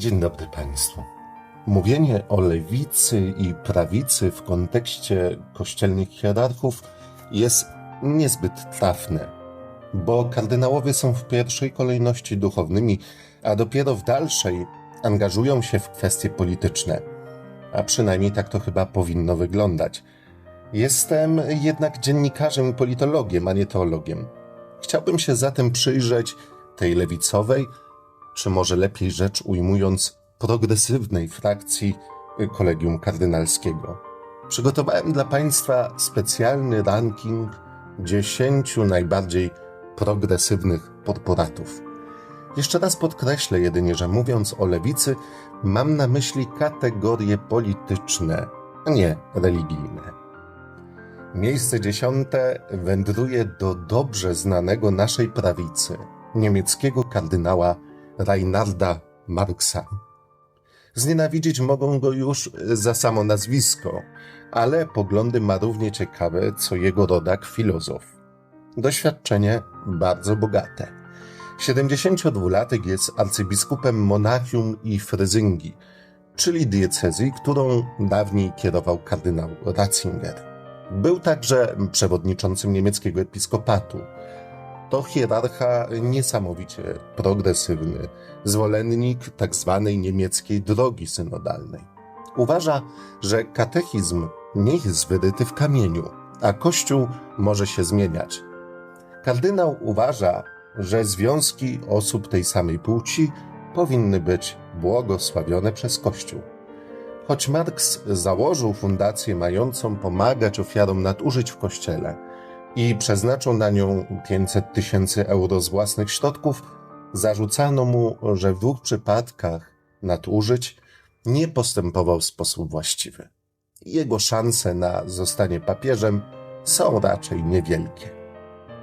Dzień dobry Państwu. Mówienie o lewicy i prawicy w kontekście kościelnych hierarchów jest niezbyt trafne, bo kardynałowie są w pierwszej kolejności duchownymi, a dopiero w dalszej angażują się w kwestie polityczne. A przynajmniej tak to chyba powinno wyglądać. Jestem jednak dziennikarzem i politologiem, a nie teologiem. Chciałbym się zatem przyjrzeć tej lewicowej, czy może lepiej rzecz ujmując, progresywnej frakcji Kolegium Kardynalskiego. Przygotowałem dla Państwa specjalny ranking dziesięciu najbardziej progresywnych korporatów. Jeszcze raz podkreślę jedynie, że mówiąc o lewicy, mam na myśli kategorie polityczne, a nie religijne. Miejsce dziesiąte wędruje do dobrze znanego naszej prawicy, niemieckiego kardynała Reinarda Marksa. Znienawidzieć mogą go już za samo nazwisko, ale poglądy ma równie ciekawe, co jego rodak filozof. Doświadczenie bardzo bogate. 72-latek jest arcybiskupem Monachium i Frezyngi, czyli diecezji, którą dawniej kierował kardynał Ratzinger. Był także przewodniczącym niemieckiego episkopatu. To hierarcha niesamowicie progresywny, zwolennik tzw. niemieckiej drogi synodalnej. Uważa, że katechizm nie jest wyryty w kamieniu, a Kościół może się zmieniać. Kardynał uważa, że związki osób tej samej płci powinny być błogosławione przez Kościół. Choć Marx założył fundację mającą pomagać ofiarom nadużyć w kościele i przeznaczył na nią 500 tysięcy euro z własnych środków, zarzucano mu, że w dwóch przypadkach nadużyć nie postępował w sposób właściwy. Jego szanse na zostanie papieżem są raczej niewielkie.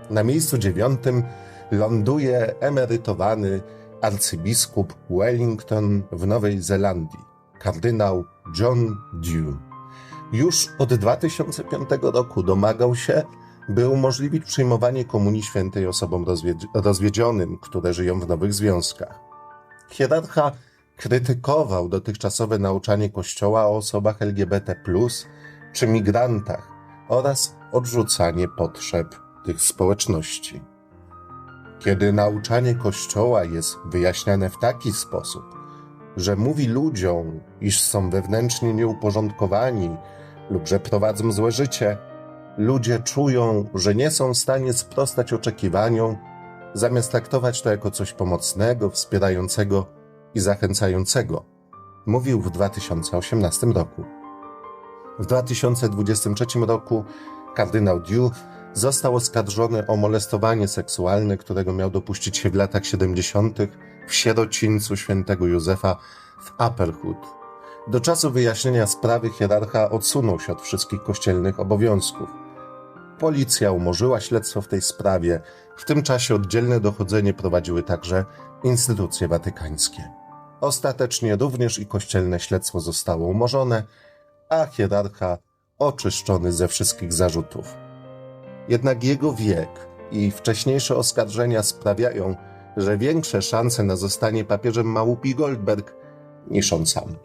Na miejscu dziewiątym ląduje emerytowany arcybiskup Wellington w Nowej Zelandii, kardynał John Dew. Już od 2005 roku domagał się, by umożliwić przyjmowanie Komunii Świętej osobom rozwiedzionym, które żyją w nowych związkach. Hierarcha krytykował dotychczasowe nauczanie Kościoła o osobach LGBT, czy migrantach oraz odrzucanie potrzeb tych społeczności. Kiedy nauczanie Kościoła jest wyjaśniane w taki sposób, że mówi ludziom, iż są wewnętrznie nieuporządkowani lub że prowadzą złe życie, ludzie czują, że nie są w stanie sprostać oczekiwaniom, zamiast traktować to jako coś pomocnego, wspierającego i zachęcającego, mówił w 2018 roku. W 2023 roku kardynał Dew został oskarżony o molestowanie seksualne, którego miał dopuścić się w latach 70. w sierocińcu świętego Józefa w Upperhood. Do czasu wyjaśnienia sprawy hierarcha odsunął się od wszystkich kościelnych obowiązków. Policja umorzyła śledztwo w tej sprawie. W tym czasie oddzielne dochodzenie prowadziły także instytucje watykańskie. Ostatecznie również i kościelne śledztwo zostało umorzone, a hierarcha oczyszczony ze wszystkich zarzutów. Jednak jego wiek i wcześniejsze oskarżenia sprawiają, że większe szanse na zostanie papieżem ma Łupi Goldberg niż on sam.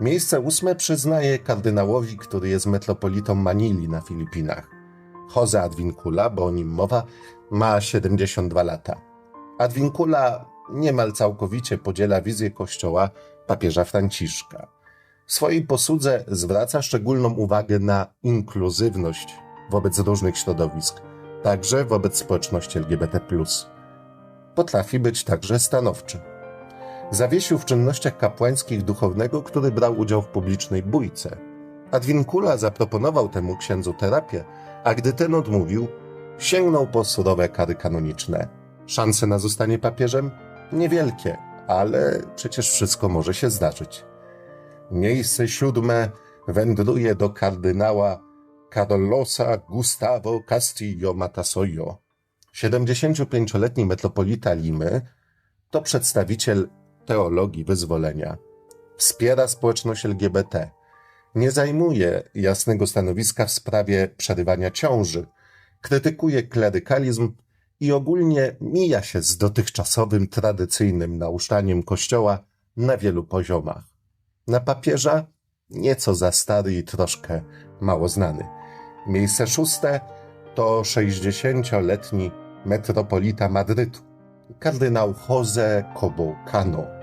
Miejsce ósme przyznaje kardynałowi, który jest metropolitą Manili na Filipinach. Jose Advincula, bo o nim mowa, ma 72 lata. Advincula niemal całkowicie podziela wizję kościoła papieża Franciszka. W swojej posłudze zwraca szczególną uwagę na inkluzywność wobec różnych środowisk, także wobec społeczności LGBT. Potrafi być także stanowczy. Zawiesił w czynnościach kapłańskich duchownego, który brał udział w publicznej bójce. Adwinkula zaproponował temu księdzu terapię, a gdy ten odmówił, sięgnął po surowe kary kanoniczne. Szanse na zostanie papieżem? Niewielkie, ale przecież wszystko może się zdarzyć. Miejsce siódme wędruje do kardynała Carlosa Gustavo Castillo Matasoyo. 75-letni metropolita Limy to przedstawiciel teologii wyzwolenia. Wspiera społeczność LGBT. Nie zajmuje jasnego stanowiska w sprawie przerywania ciąży. Krytykuje klerykalizm i ogólnie mija się z dotychczasowym tradycyjnym nauczaniem Kościoła na wielu poziomach. Na papieża nieco za stary i troszkę mało znany. Miejsce szóste to 60-letni metropolita Madrytu, kardynał Jose Cobo Cano.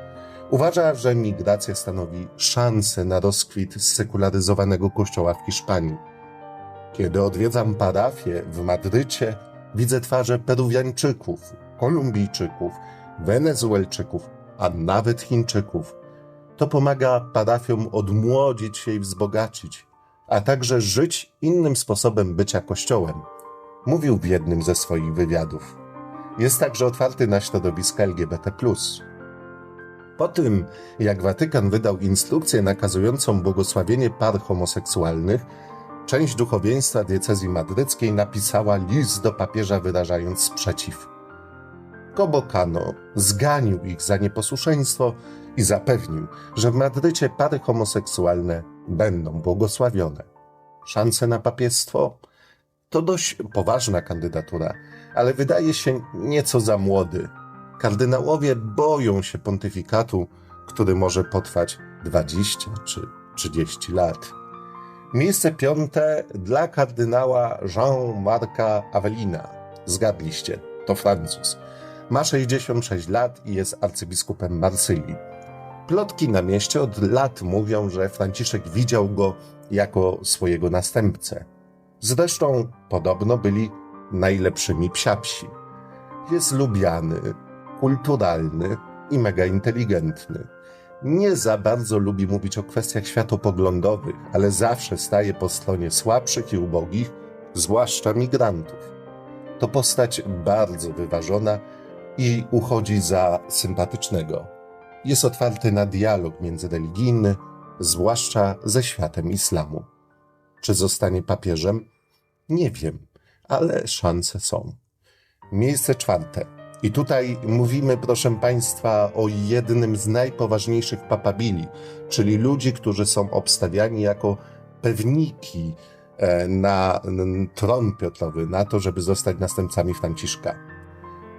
Uważa, że migracja stanowi szansę na rozkwit sekularyzowanego kościoła w Hiszpanii. Kiedy odwiedzam parafię w Madrycie, widzę twarze Peruwiańczyków, Kolumbijczyków, Wenezuelczyków, a nawet Chińczyków. To pomaga parafiom odmłodzić się i wzbogacić, a także żyć innym sposobem bycia kościołem. Mówił w jednym ze swoich wywiadów. Jest także otwarty na środowiska LGBT. Po tym, jak Watykan wydał instrukcję nakazującą błogosławienie par homoseksualnych, część duchowieństwa diecezji madryckiej napisała list do papieża wyrażając sprzeciw. Kobokano zganił ich za nieposłuszeństwo i zapewnił, że w Madrycie pary homoseksualne będą błogosławione. Szanse na papiestwo? To dość poważna kandydatura, ale wydaje się nieco za młody. Kardynałowie boją się pontyfikatu, który może potrwać 20 czy 30 lat. Miejsce piąte dla kardynała Jean-Marca Avelina. Zgadliście, to Francuz. Ma 66 lat i jest arcybiskupem Marsylii. Plotki na mieście od lat mówią, że Franciszek widział go jako swojego następcę. Zresztą podobno byli najlepszymi psiapsi. Jest lubiany, kulturalny i mega inteligentny. Nie za bardzo lubi mówić o kwestiach światopoglądowych, ale zawsze staje po stronie słabszych i ubogich, zwłaszcza migrantów. To postać bardzo wyważona i uchodzi za sympatycznego. Jest otwarty na dialog międzyreligijny, zwłaszcza ze światem islamu. Czy zostanie papieżem? Nie wiem, ale szanse są. Miejsce czwarte. I tutaj mówimy, proszę Państwa, o jednym z najpoważniejszych papabili, czyli ludzi, którzy są obstawiani jako pewniki e, na tron Piotrowy, na to, żeby zostać następcami Franciszka.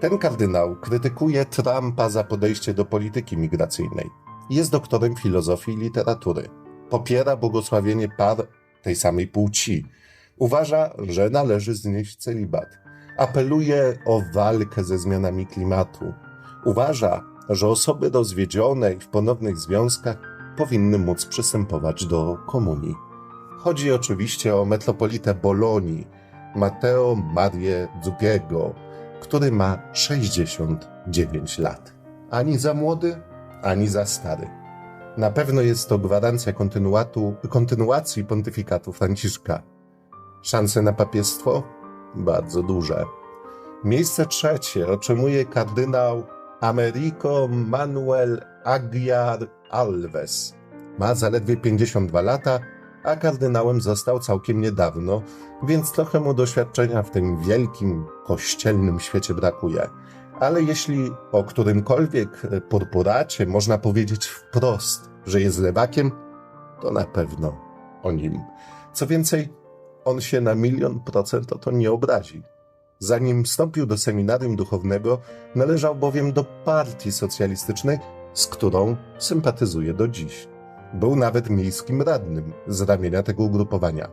Ten kardynał krytykuje Trumpa za podejście do polityki migracyjnej. Jest doktorem filozofii i literatury. Popiera błogosławienie par tej samej płci. Uważa, że należy znieść celibat. Apeluje o walkę ze zmianami klimatu. Uważa, że osoby rozwiedzione i w ponownych związkach powinny móc przystępować do komunii. Chodzi oczywiście o metropolitę Bolonii, Matteo Marię Zugiego, który ma 69 lat. Ani za młody, ani za stary. Na pewno jest to gwarancja kontynuacji pontyfikatu Franciszka. Szanse na papiestwo? Bardzo duże. Miejsce trzecie otrzymuje kardynał Americo Manuel Aguiar Alves. Ma zaledwie 52 lata, a kardynałem został całkiem niedawno, więc trochę mu doświadczenia w tym wielkim kościelnym świecie brakuje. Ale jeśli o którymkolwiek purpuracie można powiedzieć wprost, że jest lewakiem, to na pewno o nim. Co więcej, on się na milion procent o to nie obrazi. Zanim wstąpił do seminarium duchownego, należał bowiem do partii socjalistycznej, z którą sympatyzuje do dziś. Był nawet miejskim radnym z ramienia tego ugrupowania.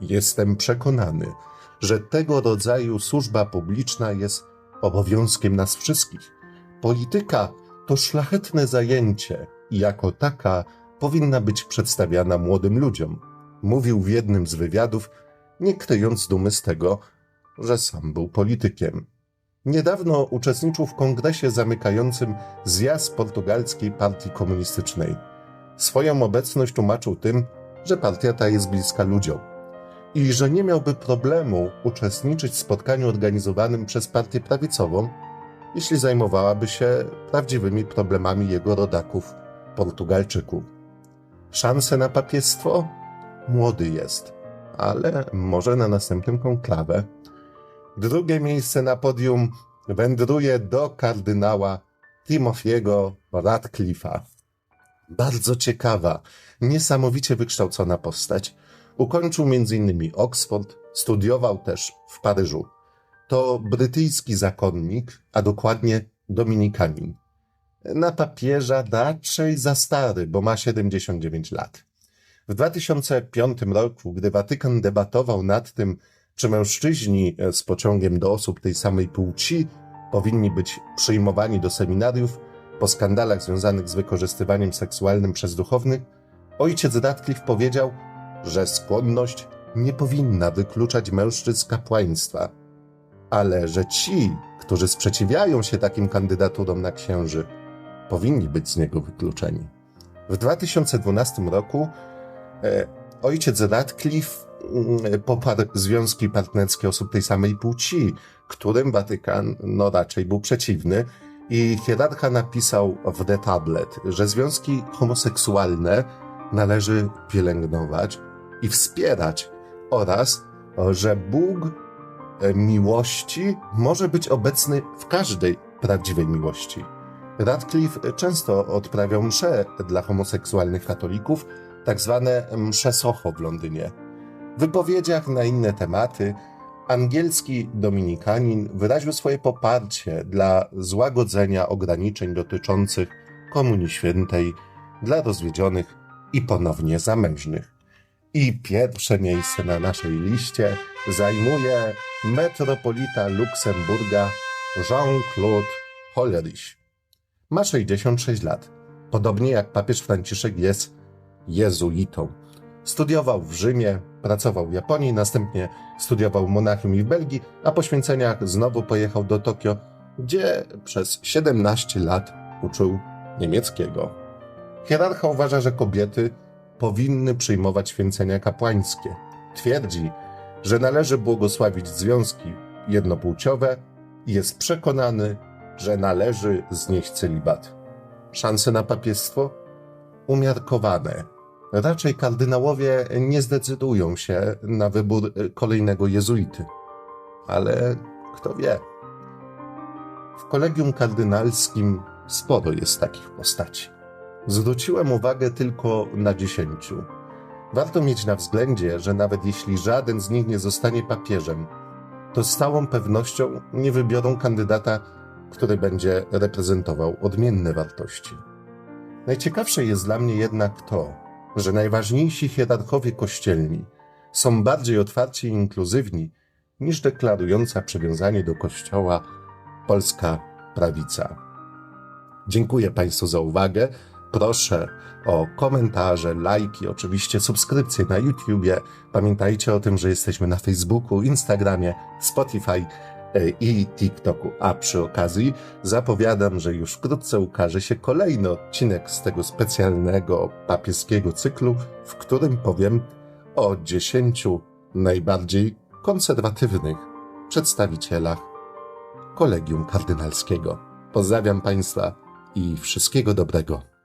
Jestem przekonany, że tego rodzaju służba publiczna jest obowiązkiem nas wszystkich. Polityka to szlachetne zajęcie i jako taka powinna być przedstawiana młodym ludziom. Mówił w jednym z wywiadów, nie kryjąc dumy z tego, że sam był politykiem. Niedawno uczestniczył w kongresie zamykającym zjazd portugalskiej partii komunistycznej. Swoją obecność tłumaczył tym, że partia ta jest bliska ludziom i że nie miałby problemu uczestniczyć w spotkaniu organizowanym przez partię prawicową, jeśli zajmowałaby się prawdziwymi problemami jego rodaków, Portugalczyków. Szanse na papiestwo? Młody jest, ale może na następnym konklawę. Drugie miejsce na podium wędruje do kardynała Timothy'ego Radcliffe'a. Bardzo ciekawa, niesamowicie wykształcona postać. Ukończył m.in. Oxford, studiował też w Paryżu. To brytyjski zakonnik, a dokładnie dominikanin. na papieża raczej za stary, bo ma 79 lat. W 2005 roku, gdy Watykan debatował nad tym, czy mężczyźni z pociągiem do osób tej samej płci powinni być przyjmowani do seminariów po skandalach związanych z wykorzystywaniem seksualnym przez duchownych, ojciec Radcliffe powiedział, że skłonność nie powinna wykluczać mężczyzn kapłaństwa, ale że ci, którzy sprzeciwiają się takim kandydaturom na księży, powinni być z niego wykluczeni. W 2012 roku e, ojciec Radcliffe mm, poparł związki partnerskie osób tej samej płci, którym Watykan no raczej był przeciwny i hierarcha napisał w The Tablet, że związki homoseksualne należy pielęgnować i wspierać oraz, że Bóg e, miłości może być obecny w każdej prawdziwej miłości. Radcliffe często odprawiał msze dla homoseksualnych katolików, tak zwane msze w Londynie. W wypowiedziach na inne tematy angielski dominikanin wyraził swoje poparcie dla złagodzenia ograniczeń dotyczących Komunii Świętej dla rozwiedzionych i ponownie zamężnych. I pierwsze miejsce na naszej liście zajmuje metropolita Luksemburga Jean-Claude Hollerich. Ma 66 lat. Podobnie jak papież Franciszek jest jezuitą. Studiował w Rzymie, pracował w Japonii, następnie studiował w Monachium i w Belgii, a po święceniach znowu pojechał do Tokio, gdzie przez 17 lat uczył niemieckiego. Hierarcha uważa, że kobiety powinny przyjmować święcenia kapłańskie. Twierdzi, że należy błogosławić związki jednopłciowe i jest przekonany, że należy znieść celibat. Szanse na papiestwo? Umiarkowane. Raczej kardynałowie nie zdecydują się na wybór kolejnego jezuity. Ale kto wie? W kolegium kardynalskim sporo jest takich postaci. Zwróciłem uwagę tylko na dziesięciu. Warto mieć na względzie, że nawet jeśli żaden z nich nie zostanie papieżem, to z całą pewnością nie wybiorą kandydata, który będzie reprezentował odmienne wartości. Najciekawsze jest dla mnie jednak to, że najważniejsi hierarchowie kościelni są bardziej otwarci i inkluzywni niż deklarująca przywiązanie do kościoła polska prawica. Dziękuję Państwu za uwagę. Proszę o komentarze, lajki, oczywiście subskrypcje na YouTubie. Pamiętajcie o tym, że jesteśmy na Facebooku, Instagramie, Spotify i TikToku. A przy okazji zapowiadam, że już wkrótce ukaże się kolejny odcinek z tego specjalnego papieskiego cyklu, w którym powiem o dziesięciu najbardziej konserwatywnych przedstawicielach Kolegium Kardynalskiego. Pozdrawiam Państwa i wszystkiego dobrego.